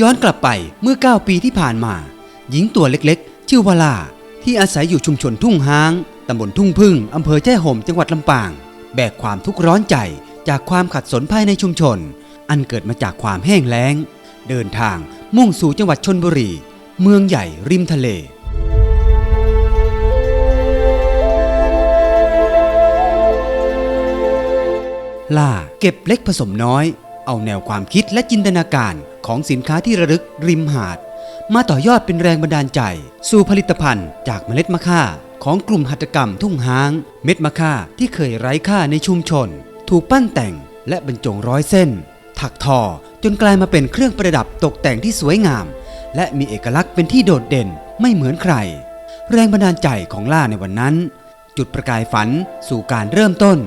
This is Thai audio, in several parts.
ย้อนกลับไปเมื่อ 9 ปีที่ผ่านมา หญิงตัวเล็กๆ ชื่อวลา ที่อาศัยอยู่ชุมชนทุ่งห้าง ตำบลทุ่งพึ่ง อำเภอแจ้ห่มจังหวัดลำปาง แบกความทุกข์ร้อนใจจากความขัดสนภายในชุมชน อันเกิดมาจากความแห้งแล้ง เดินทางมุ่งสู่จังหวัดชนบุรี เมืองใหญ่ริมทะเลล่าเก็บเล็กผสมน้อย เอาแนวความคิดและจินตนาการ ของสินค้าที่ระลึกริมหาด มาต่อยอดเป็นแรงบันดาลใจ สู่ผลิตภัณฑ์จากเมล็ดมะค่าของกลุ่มหัตถกรรมทุ่งห้าง เม็ดมะค่าที่เคยไร้ค่าในชุมชน ถูกปั้นแต่งและบรรจงร้อยเส้น ถักทอจนกลายมาเป็นเครื่องประดับตกแต่งที่สวยงาม และมีเอกลักษณ์เป็นที่โดดเด่นไม่เหมือนใคร แรงบันดาลใจของล่าในวันนั้น จุดประกายฝันสู่การเริ่มต้น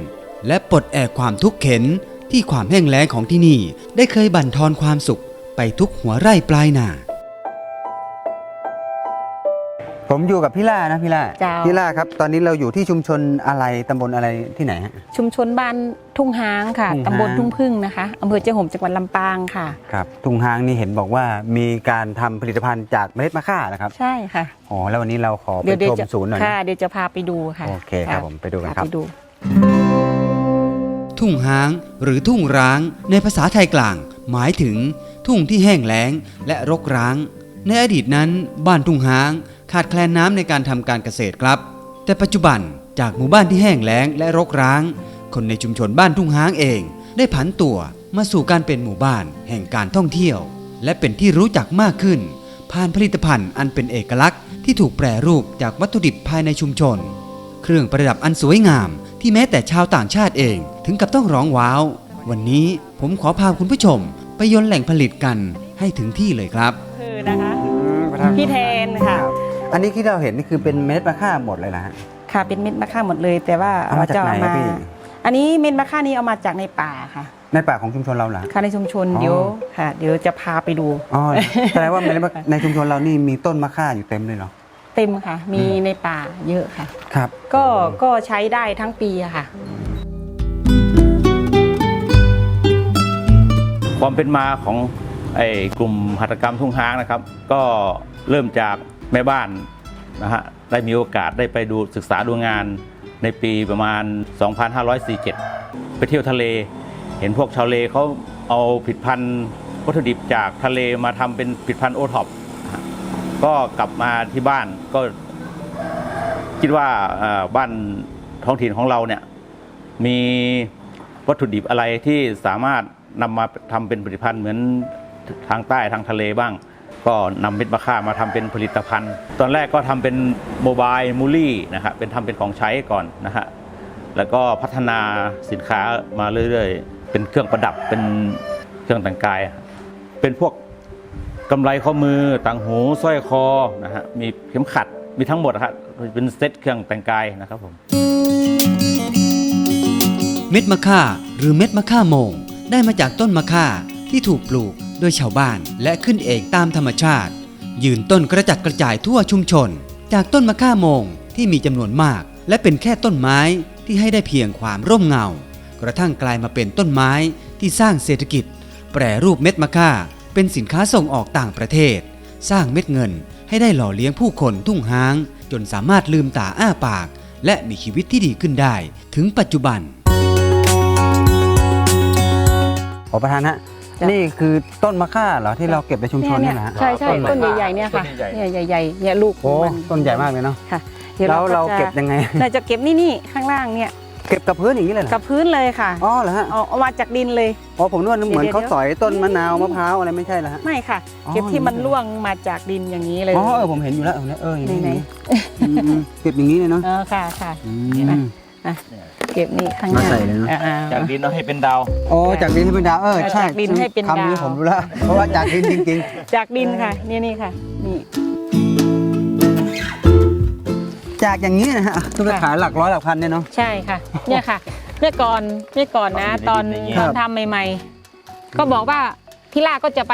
และปลดแอกความทุกข์เข็นที่ความแห้งแล้งของที่นี่ได้เคยบั่นทอนความสุข ไปทุกหัวไร่ปลายนา ผมอยู่กับพี่ล่านะพี่ล่าเจ้า พี่ล่าครับ ตอนนี้เราอยู่ที่ชุมชนอะไรตำบลอะไรที่ไหนฮะ ชุมชนบ้านทุ่งห้างค่ะ ทุ่งตำบลฮ้างทุ่งพึ่งนะคะ อำเภอเจ้าห่มจังหวัดลำปางค่ะ ครับทุ่งหางนี่เห็นบอกว่ามีการทำผลิตภัณฑ์จากเมล็ดมะค่านะครับใช่ค่ะอ๋อแล้ววันนี้เราขอไปเดี๋ยวเดี๋ยชวมจะศูนย์หน่อยนะค่ะเดี๋ยวจะพาไปดูค่ะโอเคครับผมไปดูกันพาครับ ไปดู ทุ่งห้างหรือทุ่งร้างในภาษาไทยกลาง หมายถึง ทุ่งที่แห้งแล้งและรกร้าง ในอดีตนั้นบ้านทุ่งห้าง ขาดแคลนน้ำในการทำการเกษตรครับ แต่ปัจจุบันจากหมู่บ้านที่แห้งแล้งและรกร้าง คนในชุมชนบ้านทุ่งห้างเอง ได้ผันตัวมาสู่การเป็นหมู่บ้านแห่งการท่องเที่ยว และเป็นที่รู้จักมากขึ้น ผ่านผลิตภัณฑ์อันเป็นเอกลักษณ์ที่ถูกแปรรูปจากวัตถุดิบภายในชุมชน เครื่องประดับอันสวยงาม ที่แม้แต่ชาวต่างชาติเอง ถึงกับต้องร้องว้าว วันนี้ผมขอพาคุณผู้ชม ไปยนต์แหล่งผลิตกันให้ถึงที่เลยครับ คือนะคะ พี่แทนค่ะ อันนี้ที่เราเห็นนี่คือเป็นเม็ดมะค่าหมดเลยนะฮะ ค่ะเป็นเม็ดมะค่าหมดเลย แต่ว่าเอามาจากไหนอะพี่ อันนี้เม็ดมะค่านี้เอามาจากในป่าค่ะ ในป่าของชุมชนเราเหรอ ค่ะในชุมชนอ๋อ เดี๋ยวค่ะ เดี๋ยวจะพาไปดู อ๋อแสดงว่าเม็ดมะในชุมชนเรานี่มีต้นมะค่าอยู่เต็มเลยเหรอ เต็มค่ะ มีอืม ในป่าเยอะค่ะ ครับก็ก็ใช้ได้ทั้งปีอะค่ะ ความเป็นมาของไอ้กลุ่มหัตถกรรมทุ่งหางนะครับ ก็เริ่มจากแม่บ้านนะฮะได้มีโอกาสได้ไปดูศึกษาดูงานในปีประมาณ 2547 ไปเที่ยวทะเล เห็นพวกชาวเลเขาเอาผลิดพันธุ์วัตถุดิบจากทะเลมาทำเป็นผลิดพันธุ์โอท็อปก็กลับมาที่บ้านก็คิดว่าบ้านท้องถิ่นของเราเนี่ยมีวัตถุดิบอะไรที่สามารถ นำมาทำเป็นผลิตภัณฑ์เหมือนทางใต้ทางทะเลบ้าง ก็นำเม็ดมะค่ามาทำเป็นผลิตภัณฑ์ ตอนแรกก็ทำเป็นโมบายมูลี่นะครับเป็นทำเป็นของใช้ก่อนนะฮะแล้วก็พัฒนาสินค้ามาเรื่อยๆ เป็นเครื่องประดับเป็นเครื่องแต่งกาย เป็นพวกกำไรข้อมือต่างหูสร้อยคอนะฮะมีเข็มขัดมีทั้งหมดนะครับเป็นเซตเครื่องแต่งกายนะครับผม เม็ดมะค่าหรือเม็ดมะค่าโมง ได้มาจากต้นมะค่าที่ถูกปลูกโดยชาวบ้านและขึ้นเองตามธรรมชาติ ยืนต้นกระจัดกระจายทั่วชุมชน จากต้นมะค่าโมงที่มีจำนวนมาก และเป็นแค่ต้นไม้ที่ให้ได้เพียงความร่มเงา กระทั่งกลายมาเป็นต้นไม้ที่สร้างเศรษฐกิจ แปรรูปเม็ดมะค่าเป็นสินค้าส่งออกต่างประเทศ สร้างเม็ดเงินให้ได้หล่อเลี้ยงผู้คนทุ่งห้าง จนสามารถลืมตาอ้าปาก และมีชีวิตที่ดีขึ้นได้ ถึงปัจจุบัน ขอประธานฮะจ้ะ นี่คือต้นมะค่าเหรอที่เราเก็บในชุมชนเนี่ยนะฮะใช่ใช่ต้นต้นใหญ่ใหญ่ๆเนี่ยค่ะต้นใหญ่เนี่ยใหญ่ๆเนี่ยลูกขโอ้องมันต้นใหญ่มากเลยเนาะค่ะดี๋ยแล้วเราจะเก็บยังไง เราจะเก็บนี่นี่ข้างล่างเนี่ยเก็บกับพื้นอย่างนี้เลยเหรอกับพื้นเลยค่ะอ๋อเหรอฮะเอาเอามาจากดินเลย อ๋อผมนึกว่าเหมือนเดี๋ยวเขาสอยต้นมะนาวเดี๋ยวมะพร้าวอะไรไม่ใช่เหรอฮะ ไม่ค่ะ อ๋อ เก็บที่มันนี่ร่วงมาจากดินอย่างนี้เลย อ๋อเออผมเห็นอยู่แล้วเออเนี่ยเอออย่างนี้ไหนอืมอืมเก็บอย่างนี้เลยเนาะเออค่ะค่ะ อืเห็นไหมม เก็บนี่ข้างหมาน้าใส่เลยเนอะ อ่าๆจากดินเราให้เป็นดาว อ๋อจากดินให้เป็นดาวเออใช่จากดินให้เป็นคำนี้ดาวผมรู้แล้วเพราะว่าจากดินจริงจากดินค่ะนี่นี่ค่ะนี่ ๆ จากอย่างนี้นะฮะก็ไปขายหลักร้อยหลักพันเนี่ยเนาะ ใช่ค่ะ เนี่ยค่ะเมื่อก่อนเมื่อก่อนนะตอนอย่างนี้ ตอนครับทำใหม่ๆ ก็บอกว่าพี่ล่าก็จะไป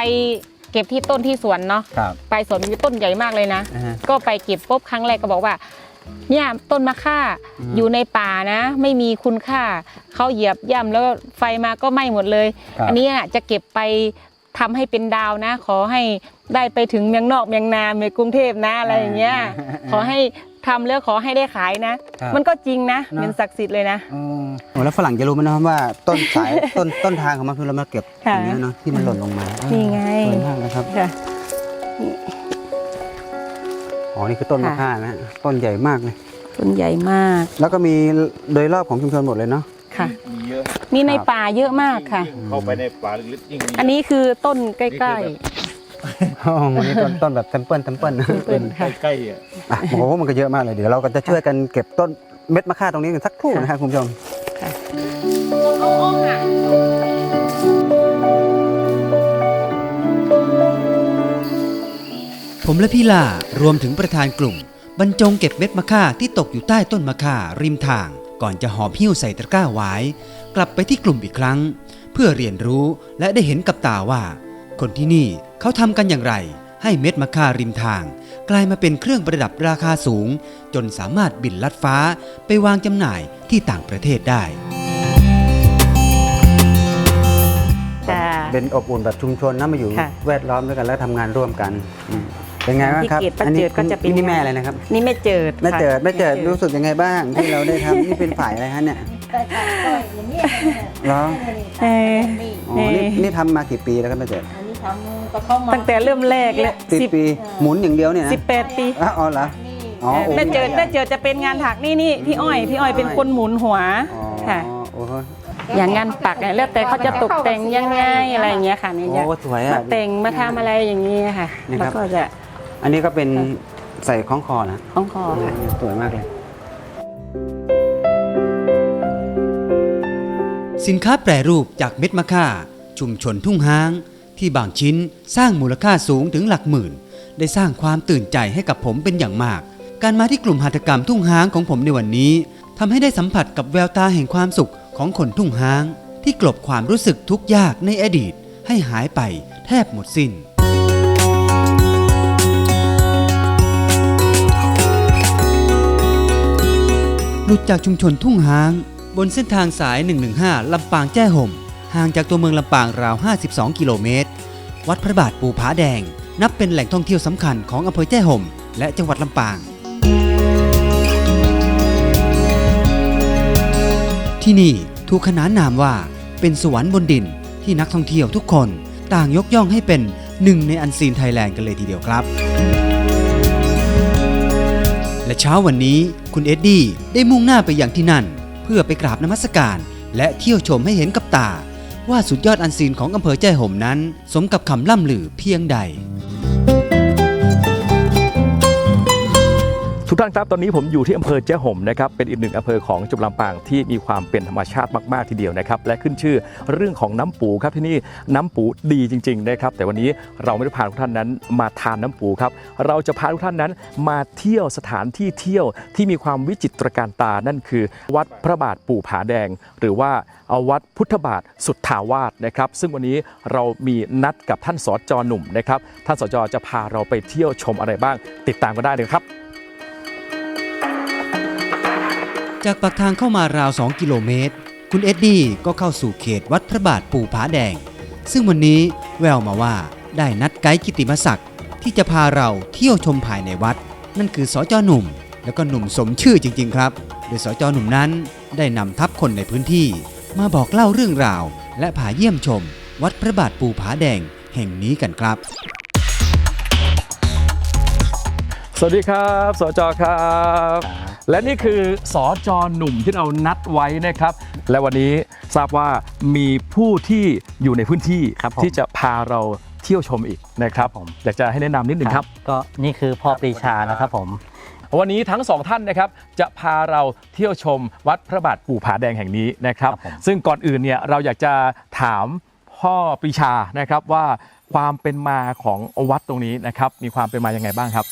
เก็บที่ต้นที่สวนเนาะครับไปสวนมีต้นใหญ่มากเลยนะ อ่าฮะ ก็ไปเก็บปุ๊บครั้งแรกก็บอกว่า เนี่ยต้นมะค่าอืมอยู่ในป่านะ ไม่มีคุณค่าเขาเหยียบย่ำแล้วไฟมาก็ไหม้หมดเลยครับอันนี้อะจะเก็บไปทำให้เป็นดาวนะ ขอให้ได้ไปถึงเมืองนอกเมืองนาเมืองกรุงเทพนะอะไรอย่างเงี้ยขอให้ทำแล้วขอให้ได้ขายนะครับมันก็จริงนะเนอะเป็นศักดิ์สิทธิ์เลยนะอ๋อโอ้แล้วฝรั่งจะรู้ไหมนะครับว่าต้นสายต้นต้นทางของมันคือเรามาเก็บอค่ะย่างเงี้ยเนาะที่มันหล่นลงมานี่ไงสวยมากนะครับค่ะ อ๋อ นี่คือต้นมะค่ะค่านะฮะต้นใหญ่มากเลย ต้นใหญ่มาก แล้วก็มีโดยรอบของชุมชนหมดเลยเนาะ ค่ะ มีเยอะมีในครับป่าเยอะมากค่ะเข้าไปในป่าลึกๆยิ่งมีอันนี้คือต้นใกล้ อ๋อวันนี้ต้นต้นแบบเต็มเปิ้ลเต็มเปิ้ลนะๆเป็นค่ะใกล้ๆอะอะโอ้โห มันก็เยอะมากเลย เดี๋ยวเราก็จะช่วยกันเก็บต้นเม็ดมะค่าตรงนี้กันสักครู่นะครับคุณผู้ชม ผมและพี่ล่ารวมถึงประธานกลุ่ม บรรจงเก็บเม็ดมะค่าที่ตกอยู่ใต้ต้นมะค่าริมทาง ก่อนจะหอบหิ้วใส่ตะกร้าไว้กลับไปที่กลุ่มอีกครั้ง เพื่อเรียนรู้และได้เห็นกับตาว่า คนที่นี่เขาทำกันอย่างไร ให้เม็ดมะค่าริมทาง กลายมาเป็นเครื่องประดับราคาสูง จนสามารถบินลัดฟ้าไปวางจำหน่ายที่ต่างประเทศได้จ้าเป็นอบอุ่นแบบชุมชนนะมาอยู่ค่ะแวดล้อมด้วยกันแล้วทำงานร่วมกันอืม เป็นไงบ้างครับที่เกตป้าเจิดก็จะเป็นนี่แม่อะไรนะครับ นี่ไม่เจิดแม่ค่ะเจิดแม่เจิดรู้สึกยังไงบ้างที่เราได้ทำนี่เป็นฝ่ายอะไรฮะเนี่ยเหรอเอออ๋อนี่นี่ทำมากี่ปีแล้วครับแม่เจิดอันนี้ทำก็เข้ามาตั้งแต่เริ่มแรกเลยสิบสิบปีหมุนอย่างเดียวเนี่ยนะสิบแปดปีอ๋อเหรออ๋อโอ้แม่เจิดแม่เจิดจะเป็นงานถักนี่นี่พี่อ้อยพี่อ้อยเป็นคนหมุนหัวอ๋อค่ะโอ้โหอย่างงานปักเนี่ยแล้วแต่เขาจะตกแต่งยังไงอะไรอย่างเงี้ยค่ะเนี่ยจะโอ้สวยมาอะแต่งมาทำอะไรอย่างเงี้ยค่ะนี่ครับแล้วก็จะ อันนี้ก็เป็นใส่คล้องคอนะคล้องคอค่ะ สวยมากเลย สินค้าแปรรูปจากเม็ดมะค่า ชุมชนทุ่งห้าง ที่บางชิ้นสร้างมูลค่าสูงถึงหลักหมื่น ได้สร้างความตื่นใจให้กับผมเป็นอย่างมาก การมาที่กลุ่มหัตถกรรมทุ่งห้างของผมในวันนี้ทำให้ได้สัมผัสกับแววตาแห่งความสุขของคนทุ่งห้าง ที่กลบความรู้สึกทุกข์ยากในอดีต ให้หายไปแทบหมดสิ้น หลุดจากชุมชนทุ่งห้าง บนเส้นทางสาย 115 ลำปางแจ้ห่ม ห่างจากตัวเมืองลำปางราว 52 กิโลเมตร วัดพระบาทปูผาแดง นับเป็นแหล่งท่องเที่ยวสำคัญของอำเภอแจ้ห่ม และจังหวัดลำปาง ที่นี่ถูกขนานนามว่าเป็นสวรรค์บนดินที่นักท่องเที่ยวทุกคนต่างยกย่องให้เป็นหนึ่งในอันซีนไทยแลนด์กันเลยทีเดียวครับ และเช้าวันนี้คุณเอ็ดดี้ได้มุ่งหน้าไปอย่างที่นั่น เพื่อไปกราบนมัสการ และเที่ยวชมให้เห็นกับตา ว่าสุดยอดอันซีนของอำเภอแจ้ห่มนั้น สมกับคำล่ำลือเพียงใด ทุกท่านครับตอนนี้ผมอยู่ที่อำเภอเจ้าห่มนะครับเป็นอีกหนึ่งอำเภอของจังหวัดลำปางที่มีความเป็นธรรมชาติมากๆทีเดียวนะครับและขึ้นชื่อเรื่องของน้ำปูครับที่นี่น้ำปูดีจริงๆนะครับแต่วันนี้เราไม่ได้พาทุกท่านนั้นมาทานน้ำปูครับเราจะพาทุกท่านนั้นมาเที่ยวสถานที่เที่ยวที่มีความวิจิตรการตานั่นคือ วัดพระบาทปู่ผาแดง หรือว่าเอาวัดพุทธบาทสุทธาวาสนะครับซึ่งวันนี้เรามีนัดกับท่านสจหนุ่มนะครับท่านสจจะพาเราไปเที่ยวชมอะไรบ้าง ติดตามกันได้เลยครับ จากปากทางเข้ามาราว 2 กิโลเมตร คุณเอ็ดดี้ก็เข้าสู่เขตวัดพระบาทปู่ผาแดง ซึ่งวันนี้แววมาว่าได้นัดไกด์กิติมศักดิ์ที่จะพาเราเที่ยวชมภายในวัด นั่นคือสจหนุ่ม แล้วก็หนุ่มสมชื่อจริง ๆ ครับ โดยสจหนุ่มนั้นได้นำทัพคนในพื้นที่ มาบอกเล่าเรื่องราว และพาเยี่ยมชม วัดพระบาทปู่ผาแดงแห่งนี้กันครับ สวัสดีครับสจครับ และนี่คือสจหนุ่มที่เรานัดไว้นะครับ และวันนี้ทราบว่ามีผู้ที่อยู่ในพื้นที่ครับผมที่จะพาเราเที่ยวชมอีกนะครับผมอยากจะให้แนะนำนิดหนึ่งครับ ก็นี่คือพ่อปรีชานะครับผมวันนี้ทั้งสองท่านนะครับจะพาเราเที่ยวชมวัดพระบาทปู่ผาแดงแห่งนี้นะครับครับผมซึ่งก่อนอื่นเนี่ยเราอยากจะถามพ่อปรีชานะครับว่า ความเป็นมาของวัดตรงนี้นะครับ มีความเป็นมายังไงบ้างครับ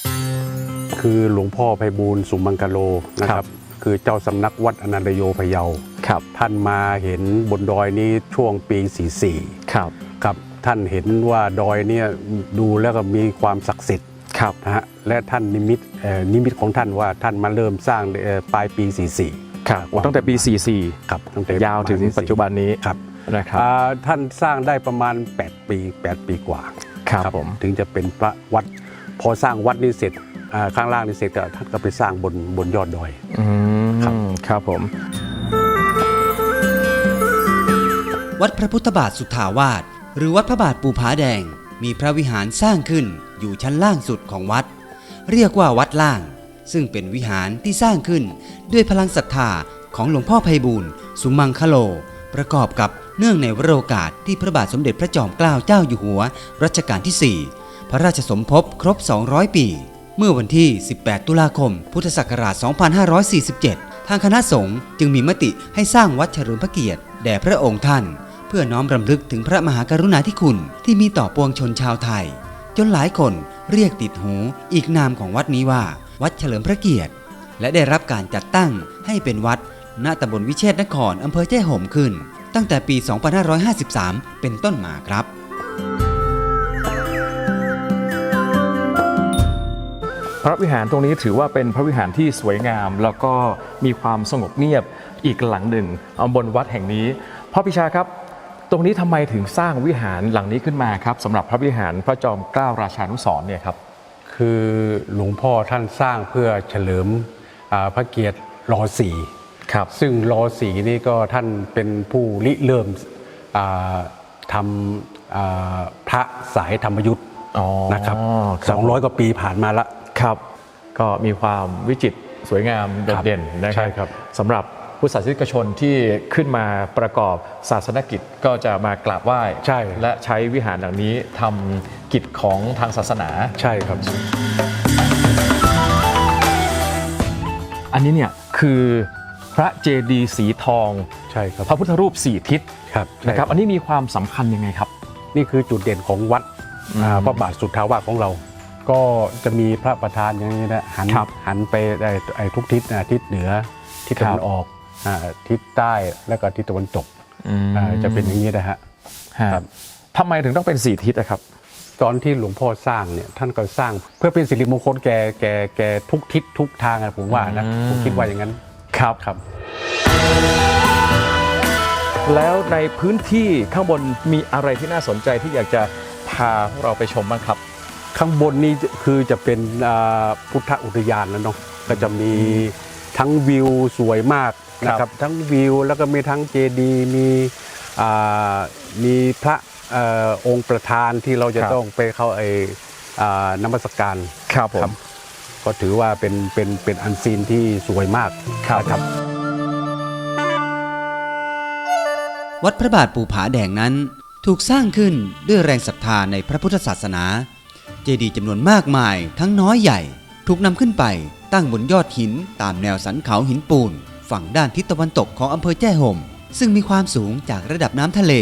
คือหลวงพ่อไพบูลย์สุมังกะโลนะคครัรับ บ คือเจ้าสำนักวัดอนันตโยพะเยา ครับท่านมาเห็นบนดอยนี้ช่วงปีครับ44ครับ ท่านเห็นว่าดอยเนี่ยดูแล้วก็มีความศักดิ์สิทธิ์ครับ นะฮะและท่านนิมิตเอ่อนิมิตของท่านว่าท่านมาเริ่มสร้างเอ่อปลายปี 44 ครับโอ้ตั้งแต่ปี 44 ครับตั้งแต่ยาวถึงปัจจุบันนี้ ครับ นะครับอ่าท่านสร้างได้ประมาณ 8 ปี 8 ปีกว่าครับผมถึงจะเป็นพระวัด พอสร้างวัดนี้เสร็จอ่าข้างล่างนี้เสร็จก็ท่านก็ไปสร้างบนบนยอดดอย อืมครับครับผม วัดพระพุทธบาทสุทธาวาสหรือวัดพระบาทปูผาแดง มีพระวิหารสร้างขึ้นอยู่ชั้นล่างสุดของวัด เรียกว่าวัดล่าง ซึ่งเป็นวิหารที่สร้างขึ้นด้วยพลังศรัทธาของหลวงพ่อไพบูลย์สุมังคโล ประกอบกับ เนื่องในวโรกาสที่พระบาทสมเด็จพระจอมเกล้าเจ้าอยู่หัว รัชกาลที่ 4 พระราชสมภพครบ 200 ปี เมื่อวันที่ 18 ตุลาคม พุทธศักราช 2547 ทางคณะสงฆ์จึงมีมติให้สร้างวัดเฉลิมพระเกียรติแด่พระองค์ท่าน เพื่อน้อมรำลึกถึงพระมหากรุณาธิคุณที่มีต่อปวงชนชาวไทย จนหลายคนเรียกติดหูอีกนามของวัดนี้ว่า วัดเฉลิมพระเกียรติ และได้รับการจัดตั้งให้เป็นวัดณตำบลวิเชษนครอำเภอแจ้ห่มขึ้น ตั้งแต่ปี 2553 เป็นต้นมาครับ พระวิหารตรงนี้ถือว่าเป็นพระวิหารที่สวยงาม แล้วก็มีความสงบเงียบอีกหลังหนึ่งเอาบนวัดแห่งนี้พ่อพิชาครับ ตรงนี้ทำไมถึงสร้างวิหารหลังนี้ขึ้นมาครับสำหรับพระวิหารพระจอมเกล้าราชานุสรณ์เนี่ยครับคือหลวงพ่อท่านสร้างเพื่อเฉลิมอ่าพระเกียรติรอสี่ ครับซึ่งรอสีนี่ก็ท่านเป็นผู้ริเริ่มอ่าทำอ่าพระสายธรรมยุทธ์อ๋อนะครับครับ200กว่าปีผ่านมาละครับ ก็มีความวิจิตรสวยงามโดดเด่นนะคใช่รับครับสำหรับผู้ศาสนิกชนที่ขึ้นมาประกอบศาสนกิจก็จะมากราบไหว้ใช่และใช้วิหารหลังนี้ทำกิจของทางศาสนาใช่ครับ อันนี้เนี่ยคือ พระเจดีย์สีทองใช่ครับพระพุทธรูปสี่ทิศครับใช่นะครับ อันนี้มีความสำคัญยังไงครับ นี่คือจุดเด่นของวัดอืมอ่าพระบาทสุทธาวาสของเรา ก็จะมีพระประธานอย่างนี้นะหันครับหันไปได้ไอ้ทุกทิศนะทิศเหนือทิศตะวันออกอ่าทิศใต้แล้วก็ทิศตะวันตกอ่าจะเป็นอย่างนี้นะฮะฮะครับทำไมถึงต้องเป็นสี่ทิศนะครับตอนที่หลวงพ่อสร้างเนี่ยท่านก็สร้างเพื่อเป็นสิริมงคลแก่แก่แก่ทุกทิศทุกทางอะผมว่านะอืมผมคิดว่าอย่างนั้น ครับครับ แล้วในพื้นที่ข้างบนมีอะไรที่น่าสนใจที่อยากจะพาเราไปชมบ้างครับ ข้างบนนี้คือจะเป็นอ่าพุทธอุทยานแล้วเนาะก็จะมีทั้งวิวสวยมากนะคครัรับ บทั้งวิวแล้วก็มีทั้งเจดีย์มีอ่ามีพระเอ่อองค์ประธานที่เราจะครับ ต้องไปเข้าไอ้อ่านมัสการ ครับผม ก็ถือว่าเป็นเป็นเป็นอันซีนที่สวยมากครับนะครับวัดพระบาทปู่ผาแดงนั้นถูกสร้างขึ้นด้วยแรงศรัทธาในพระพุทธศาสนา เจดีย์จำนวนมากมายทั้งน้อยใหญ่ ถูกนำขึ้นไปตั้งบนยอดหินตามแนวสันเขาหินปูน ฝั่งด้านทิศตะวันตกของอำเภอแจ้ห่ม ซึ่งมีความสูงจากระดับน้ำทะเล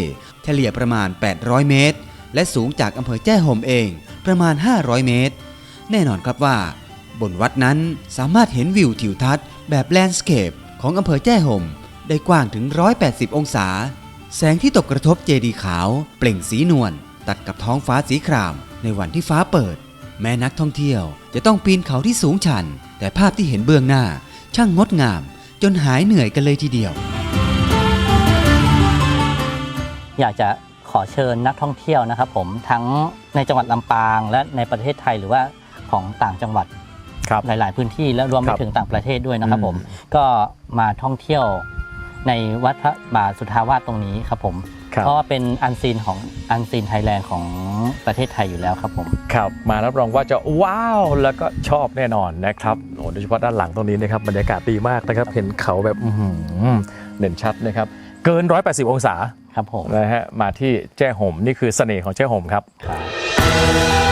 เฉลี่ยประมาณ 800 เมตร และสูงจากอำเภอแจ้ห่มเองประมาณ 500 เมตร แน่นอนครับว่า บนวัดนั้นสามารถเห็นวิวทิวทัศน์แบบแลนด์สเคปของอำเภอแจ้ห่ม ได้กว้างถึง 180 องศา แสงที่ตกกระทบเจดีย์ขาว เปล่งสีนวลตัดกับท้องฟ้าสีคราม ในวันที่ฟ้าเปิด แม้นักท่องเที่ยวจะต้องปีนเขาที่สูงชัน แต่ภาพที่เห็นเบื้องหน้า ช่างงดงาม จนหายเหนื่อยกันเลยทีเดียว อยากจะขอเชิญนักท่องเที่ยวนะครับผมทั้งในจังหวัดลำปางและในประเทศไทยหรือว่าของต่างจังหวัด หลาย ๆ พื้นที่และรวมไปครับถึงต่างประเทศด้วยนะครับอืมผม ก็มาท่องเที่ยวในวัดพระบาทสุทธาวาสตรงนี้ครับผมครับเพราะว่าเป็นอันซีนของอันซีนไทยแลนด์ของประเทศไทยอยู่แล้วครับผมครับ มารับรองว่าจะว้าวแล้วก็ชอบแน่นอนนะครับโอ้โดยเฉพาะด้านหลังตรงนี้นะครับบรรยากาศดีมากนะครับ เห็นเขาแบบอื้อหือเด่นชัดนะครับ เกิน 180 องศาครับผมนะฮะมาที่แจ้ห่มนี่คือเสน่ห์ของแจ้ห่มครับครับ